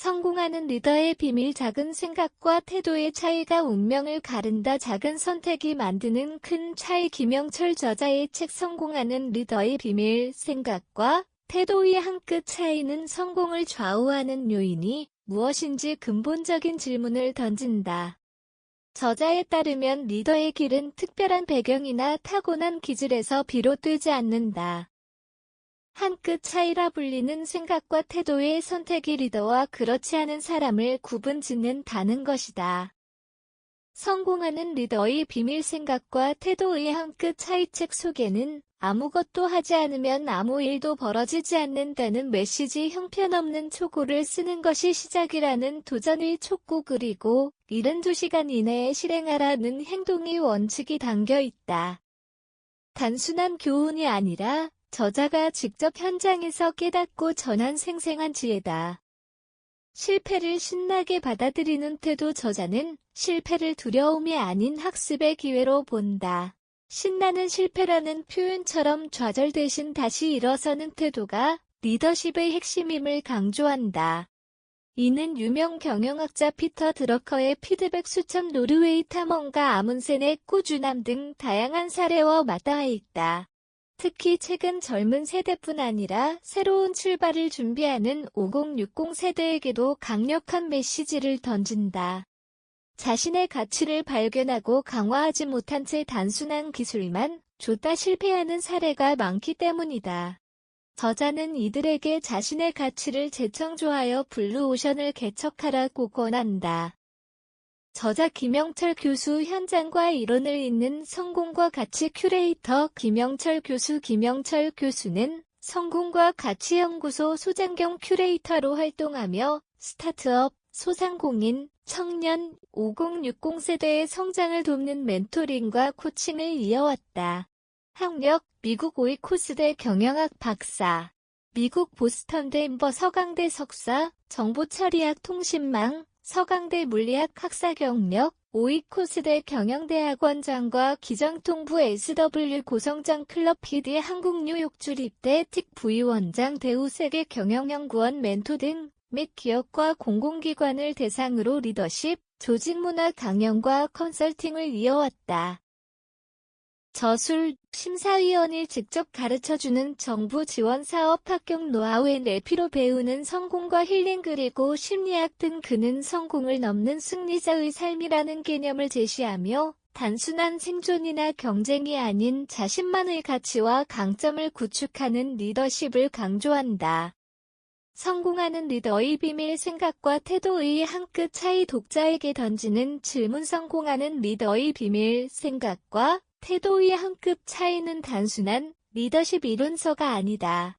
성공하는 리더의 비밀 작은 생각과 태도의 차이가 운명을 가른다 작은 선택이 만드는 큰 차이 김영철 저자의 책 성공하는 리더의 비밀 생각과 태도의 한 끗 차이는 성공을 좌우하는 요인이 무엇인지 근본적인 질문을 던진다. 저자에 따르면 리더의 길은 특별한 배경이나 타고난 기질에서 비롯되지 않는다. 한 끗 차이라 불리는 생각과 태도의 선택이 리더와 그렇지 않은 사람을 구분 짓는다는 것이다. 성공하는 리더의 비밀 생각과 태도의 한 끗 차이 책 속에는 아무것도 하지 않으면 아무 일도 벌어지지 않는다는 메시지 형편없는 초고를 쓰는 것이 시작이라는 도전의 촉구 그리고 72시간 이내에 실행하라는 행동의 원칙이 담겨 있다. 단순한 교훈이 아니라 저자가 직접 현장에서 깨닫고 전한 생생한 지혜다. 실패를 신나게 받아들이는 태도 저자는 실패를 두려움이 아닌 학습의 기회로 본다. 신나는 실패라는 표현처럼 좌절 대신 다시 일어서는 태도가 리더십의 핵심임을 강조한다. 이는 유명 경영학자 피터 드러커의 피드백 수첩 노르웨이 탐험가 아문센의 꾸준함 등 다양한 사례와 맞닿아 있다. 특히 최근 젊은 세대뿐 아니라 새로운 출발을 준비하는 5060 세대에게도 강력한 메시지를 던진다. 자신의 가치를 발견하고 강화하지 못한 채 단순한 기술만 줬다 실패하는 사례가 많기 때문이다. 저자는 이들에게 자신의 가치를 재창조하여 블루오션을 개척하라고 권한다. 저자 김영철 교수 현장과 이론을 잇는 성공과 가치 큐레이터 김영철 교수 김영철 교수는 성공과 가치 연구소 소장경 큐레이터로 활동하며 스타트업, 소상공인, 청년, 5060 세대의 성장을 돕는 멘토링과 코칭을 이어왔다. 학력, 미국 오이코스대 경영학 박사, 미국 보스턴 덴버 서강대 석사, 정보처리학 통신망, 서강대 물리학 학사 경력, 오이코스대 경영대학원장과 기정통부 SW 고성장 클럽 PD 한국 뉴욕 주립대 틱 부위원장 대우세계 경영연구원 멘토 등 및 기업과 공공기관을 대상으로 리더십, 조직문화 강연과 컨설팅을 이어왔다. 저술, 심사위원을 직접 가르쳐주는 정부 지원 사업 합격 노하우의 내피로 배우는 성공과 힐링 그리고 심리학 등 그는 성공을 넘는 승리자의 삶이라는 개념을 제시하며 단순한 생존이나 경쟁이 아닌 자신만의 가치와 강점을 구축하는 리더십을 강조한다. 성공하는 리더의 비밀 생각과 태도의 한 끗 차이 독자에게 던지는 질문 성공하는 리더의 비밀 생각과 태도의 한끗 차이는 단순한 리더십 이론서가 아니다.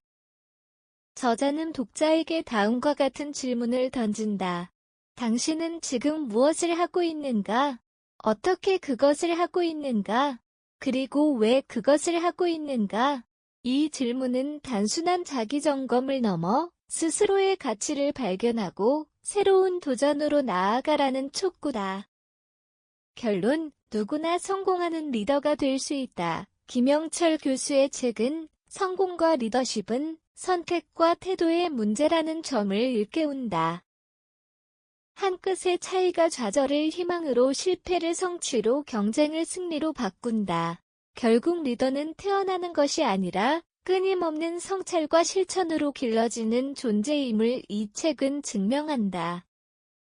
저자는 독자에게 다음과 같은 질문을 던진다. 당신은 지금 무엇을 하고 있는가? 어떻게 그것을 하고 있는가? 그리고 왜 그것을 하고 있는가? 이 질문은 단순한 자기 점검을 넘어 스스로의 가치를 발견하고 새로운 도전으로 나아가라는 촉구다. 결론, 누구나 성공하는 리더가 될 수 있다. 김영철 교수의 책은 성공과 리더십은 선택과 태도의 문제라는 점을 일깨운다. 한 끗의 차이가 좌절을 희망으로 실패를 성취로 경쟁을 승리로 바꾼다. 결국 리더는 태어나는 것이 아니라 끊임없는 성찰과 실천으로 길러지는 존재임을 이 책은 증명한다.